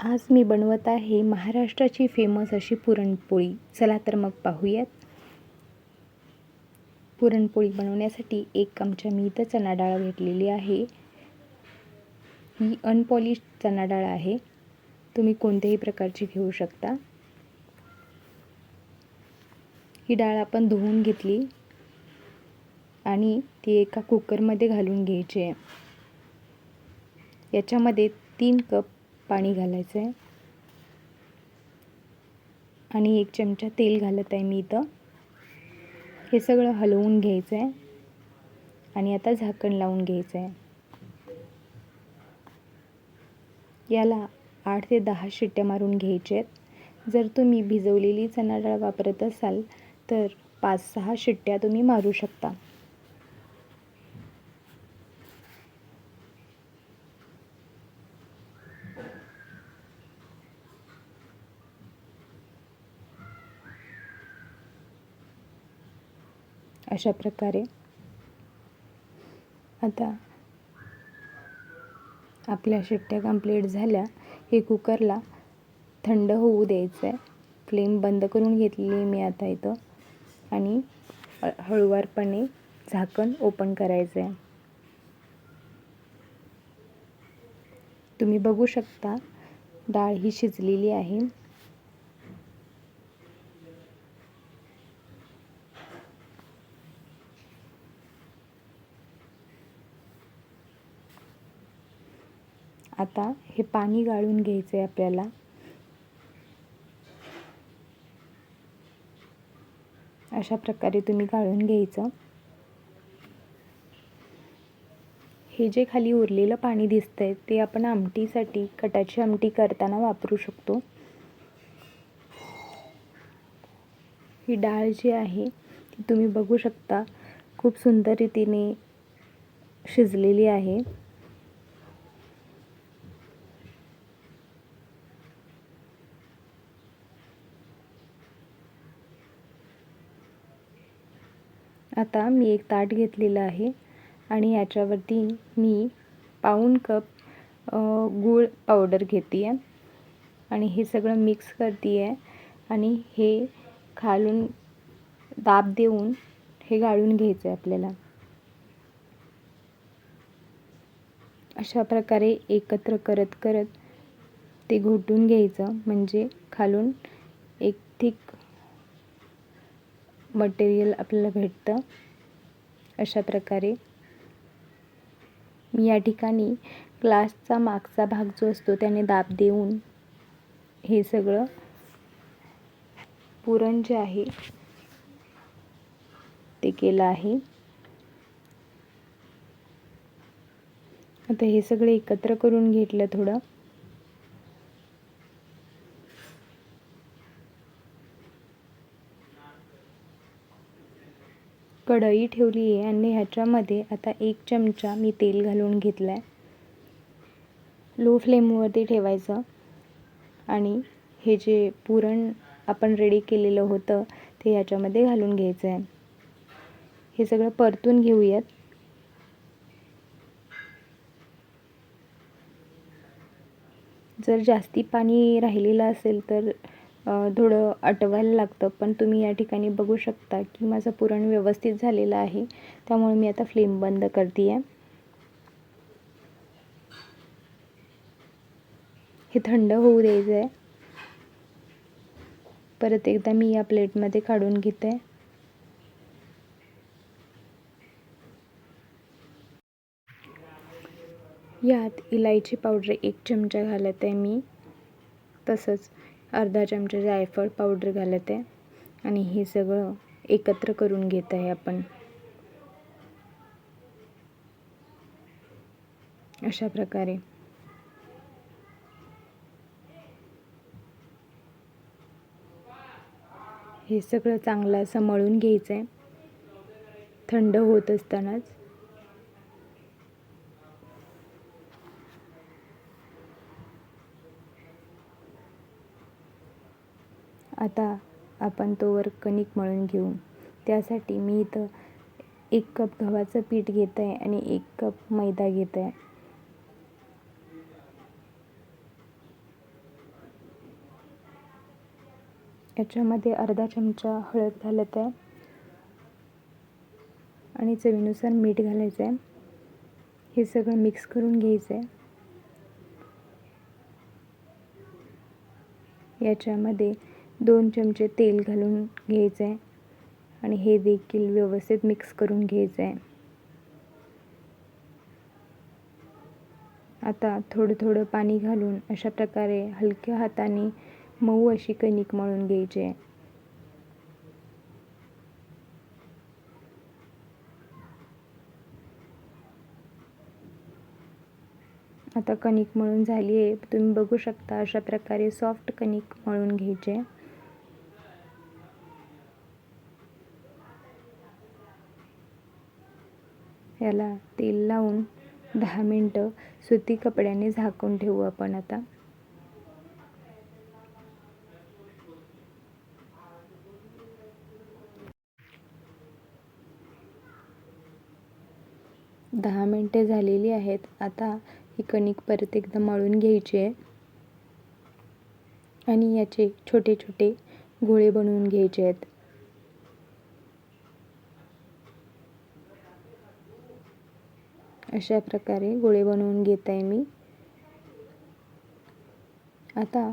आज मी बनवत आहे महाराष्ट्राची फेमस अशी पुरणपोळी. चला तर मग पाहूयात. पुरणपोळी बनवण्यासाठी एक चमचा मी इथं चणा डाळ घेतलेली आहे. ही अनपॉलिश चणा डाळ आहे. तुम्ही कोणत्याही प्रकारची घेऊ शकता. ही डाळ आपण धुवून घेतली आणि ती एका कुकरमध्ये घालून घ्यायची आहे. याच्यामध्ये तीन कप पाणी घालायचं आहे आणि एक चमचा तेल घालत आहे मी इथं. हे सगळं हलवून घ्यायचं आहे आणि आता झाकण लावून घ्यायचं आहे याला आठ ते दहा शिट्ट्या मारून घ्यायच्या आहेत जर तुम्ही भिजवलेली चणा डाळ वापरत असाल तर पाच सहा शिट्ट्या तुम्ही मारू शकता. अशा प्रकारे. आता आपल्या शिट्ट्या कंप्लीट झाल्या. हे कुकरला थंड होऊ द्यायचं आहे फ्लेम बंद करून घेतलेली मी आता इथं. आणि हळुवारपणे झाकण ओपन करायचं आहे तुम्ही बघू शकता डाळ ही शिजलेली आहे. आता हे पाणी गाळून घ्यायचं आहे आपल्याला. अशा प्रकारे तुम्ही गाळून घ्यायचं. हे जे खाली उरलेलं पाणी दिसतंय ते आपण आमटीसाठी कटाची आमटी करताना वापरू शकतो. ही डाळ जी आहे ती तुम्ही बघू शकता. खूप सुंदर रीतीने शिजलेली आहे. आता मी एक ताट घेतलेलं आहे आणि याच्यावरती मी पाऊण कप गूळ पावडर घेते आहे आणि हे सगळं मिक्स करते आहे आणि हे खालून दाब देऊन हे गाळून घ्यायचं आहे आपल्याला. अशा प्रकारे एकत्र करत करत ते घोटून घ्यायचं. म्हणजे खालून एक मटेरियल आपल्याला भेटतं. अशा प्रकारे मी या ठिकाणी ग्लासचा मागचा भाग जो असतो त्याने दाब देऊन हे सगळं पुरण जे आहे ते केलं आहे. आता हे सगळे एकत्र करून घेतलं थोडं. कढई ठेवली आहे आणि ह्याच्यामध्ये आता एक चमचा मी तेल घालून घेतलं आहे लो फ्लेमवरती ठेवायचं. आणि हे जे पुरण आपण रेडी केलेलं होतं ते ह्याच्यामध्ये घालून घ्यायचं आहे हे सगळं परतून घेऊयात. जर जास्ती पाणी राहिलेलं असेल तर थोडं आटवायला लागतं. पण तुम्ही या ठिकाणी बघू शकता की माझं पुरण व्यवस्थित झालेलं आहे. त्यामुळे मी आता फ्लेम बंद करते आहे हे थंड होऊ द्यायचं आहे परत एकदा मी या प्लेटमध्ये काढून घेते. यात इलायची पावडर एक चमचा घालत आहे मी. तसंच अर्धा चमचा जायफळ पावडर घालत आहे आणि हे सगळं एकत्र करून घेत आहे आपण. अशा प्रकारे. हे सगळं चांगलं असं मळून घ्यायचं आहे थंड होत असतानाच. आता आपण तोवर कणिक मळून घेऊ. त्यासाठी मी इथं एक कप गव्हाचं पीठ घेत आहे आणि एक कप मैदा घेत आहे याच्यामध्ये अर्धा चमचा हळद घालत आहे आणि चवीनुसार मीठ घालायचं आहे हे सगळं मिक्स करून घ्यायचं आहे याच्यामध्ये दोन चमचे तेल घालून घ्यायचं आहे आणि हे देखील व्यवस्थित मिक्स करून घ्यायचं आहे आता थोडं थोडं पाणी घालून अशा प्रकारे हलक्या हाताने मऊ अशी कणिक मळून घ्यायची आहे आता कणिक मळून झाली आहे तुम्ही बघू शकता अशा प्रकारे सॉफ्ट कणिक मळून घ्यायचे याला तेल लावून दहा मिनटं सुती कपड्याने झाकून ठेवू आपण आता. दहा मिनटे झालेली आहेत. आता ही कणिक परत एकदा मळून घ्यायची आहे. आणि याचे छोटे छोटे गोळे बनवून घ्यायचे आहेत. अशा प्रकारे गोळे बनवून घेत आहे मी. आता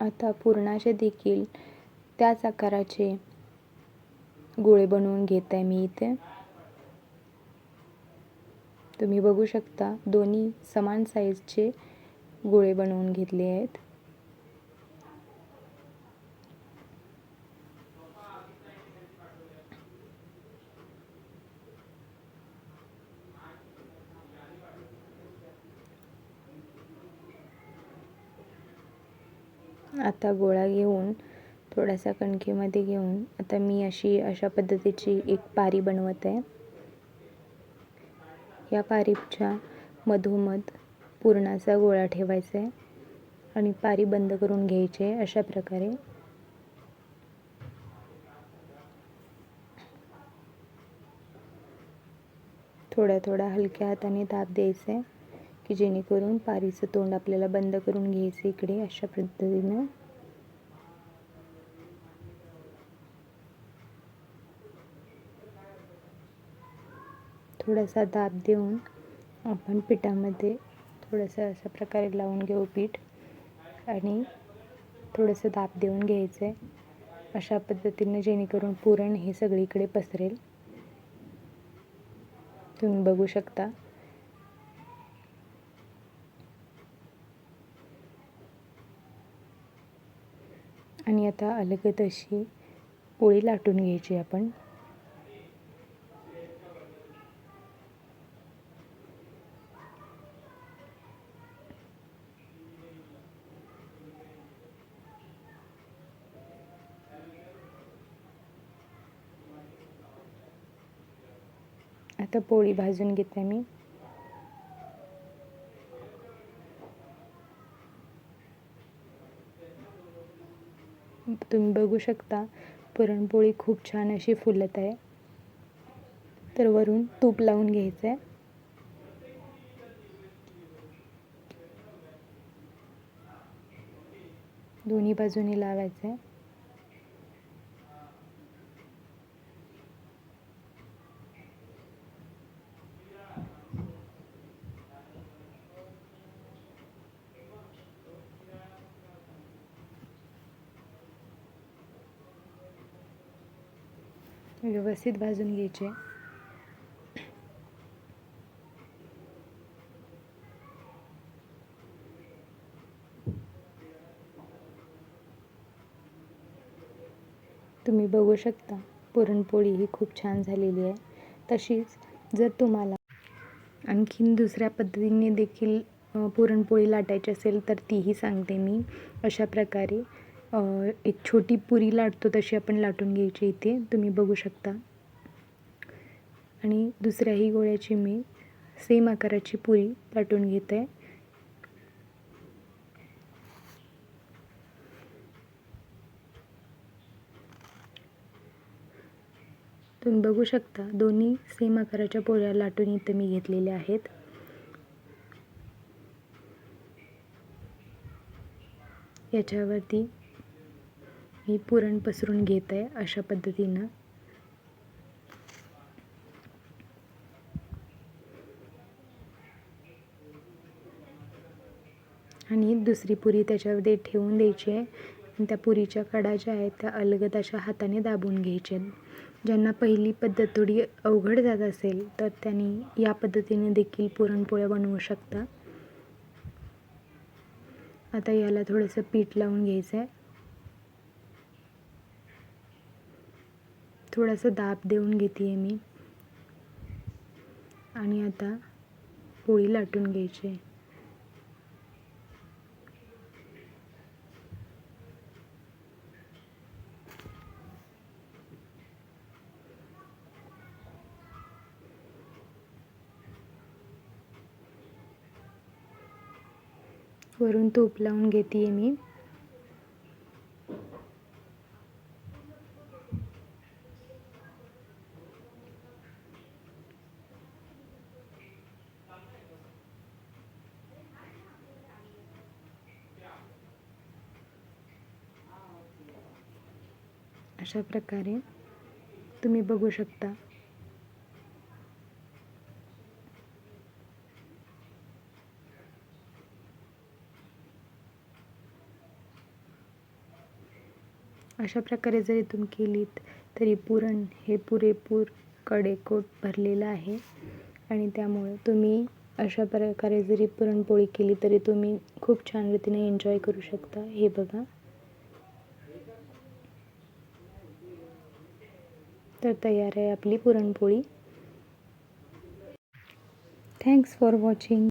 आता पुरणाचे देखील त्याच आकाराचे गोळे बनवून घेत आहे मी इथे. तुम्ही बघू शकता दोन्ही समान साईजचे गोळे बनवून घेतले आहेत. आता गोळा घेऊन थोडासा कणकेमध्ये घेऊन आता मी अशी अशा पद्धतीची एक पारी बनवत. आहे या पारीच्या मधोमध पुरणाचा गोळा ठेवायचा आहे आणि पारी बंद करून घ्यायची आहे अशा प्रकारे. थोड्या थोड्या हलक्या हाताने दाब द्यायचा आहे की जेणेकरून पारीचं तोंड आपल्याला बंद करून घ्यायचं इकडे अशा पद्धतीनं. थोडासा दाब देऊन आपण पिठामध्ये थोडंसं अशा प्रकारे लावून घेऊ पीठ आणि थोडंसं दाब देऊन घ्यायचं आहे. अशा पद्धतीनं जेणेकरून पुरण हे सगळीकडे पसरेल. तुम्ही बघू शकता. आणि आता अलगद अशी पोळी लाटून घ्यायची आपण. आता पोळी भाजून घेते मी. तुम्ही बघू शकता पुरणपोळी खूप छान अशी फुलत आहे. तर वरून तूप लावून घ्यायचं आहे दोन्ही बाजूनी लावायचं आहे व्यवस्थित भाजून घ्यायचे. तुम्ही बघू शकता पुरणपोळी ही खूप छान झालेली आहे. तशीच जर तुम्हाला आणखीन दुसऱ्या पद्धतीने देखील पुरणपोळी लाटायची असेल तर तीही सांगते मी. अशा प्रकारे एक छोटी पुरी लाटतो तशी आपण लाटून घ्यायची इथे. तुम्ही बघू शकता. आणि दुसऱ्याही गोळ्याची मी सेम आकाराची पुरी लाटून घेते. तुम्ही बघू शकता दोन्ही सेम आकाराच्या पोळ्या लाटून इथं मी घेतलेल्या आहेत. याच्यावरती मी पुरण पसरून घेत आहे अशा पद्धतीनं. आणि दुसरी पुरी त्याच्यामध्ये ठेवून द्यायची आहे. आणि त्या पुरीच्या कडा ज्या आहेत त्या अलगद अशा हाताने दाबून घ्यायच्या ज्यांना पहिली पद्धत थोडी अवघड जात असेल तर त्यांनी या पद्धतीने देखील पुरणपोळ्या बनवू शकता. आता याला थोडंसं पीठ लावून घ्यायचं आहे थोडासा दाब देऊन घेते आहे मी. आणि आता पोळी लाटून घ्यायची आहे. वरून तूप लावून घेते आहे मी. अशा प्रकारे तुम्ही बघू शकता. अशा प्रकारे जरी तुम्ही केलीत तरी पुरण हे पुरेपूर कडेकोट भरलेलं आहे. आणि त्यामुळे तुम्ही अशा प्रकारे जरी पुरणपोळी केली तरी तुम्ही खूप छान रीतीने एन्जॉय करू शकता. हे बघा. तर तयार आहे आपली पुरणपोळी. Thanks for watching